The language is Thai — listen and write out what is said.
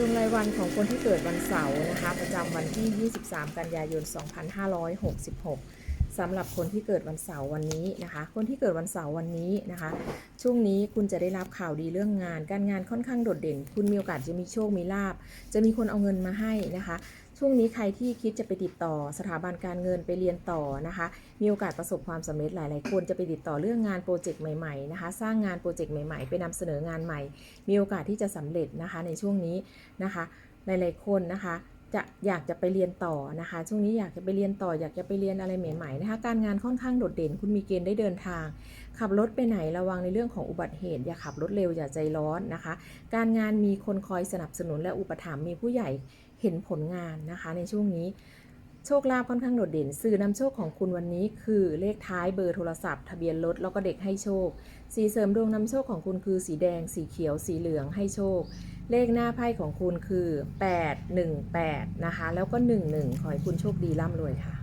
รวมรายวันของคนที่เกิดวันเสาร์นะคะ ประจำวันที่ 23 กันยายน 2566สำหรับคนที่เกิดวันเสาร์วันนี้นะคะ คนที่เกิดวันเสาร์วันนี้นะคะ ช่วงนี้คุณจะได้รับข่าวดีเรื่องงาน การงานค่อนข้างโดดเด่น คุณมีโอกาสจะมีโชคมีลาบ จะมีคนเอาเงินมาให้นะคะ ช่วงนี้ใครที่คิดจะไปติดต่อสถาบันการเงินไปเรียนต่อนะคะ มีโอกาสประสบความสำเร็จหลาย ๆ คนจะไปติดต่อเรื่องงานโปรเจกต์ใหม่ ๆ นะคะ สร้างงานโปรเจกต์ใหม่ ๆ ไปนำเสนองานใหม่ มีโอกาสที่จะสำเร็จนะคะในช่วงนี้นะคะ หลาย ๆ คนนะคะ จะอยากจะไปเรียนต่อนะคะ ช่วงนี้อยากจะไปเรียนต่อ อยากจะไปเรียนอะไรใหม่ๆนะคะ การงานค่อนข้างโดดเด่น คุณมีเกณฑ์ได้เดินทาง ขับรถไปไหนระวังในเรื่องของอุบัติเหตุ อย่าขับรถเร็วอย่าใจร้อนนะคะ การงานมีคนคอยสนับสนุนและอุปถัมภ์มีผู้ใหญ่เห็นผลงานนะคะ ในช่วงนี้ โชคลาภค่อนข้างโดดเด่น สื่อนำโชคของคุณวันนี้คือเลขท้ายเบอร์โทรศัพท์ ทะเบียนรถแล้วก็เด็กให้โชค สีเสริมดวงนำโชคของคุณคือสีแดง สีเขียว สีเหลืองให้โชค เลขหน้าไพ่ของคุณคือ 818 นะคะ แล้วก็ 11 ขอให้คุณโชคดีร่ำรวยค่ะ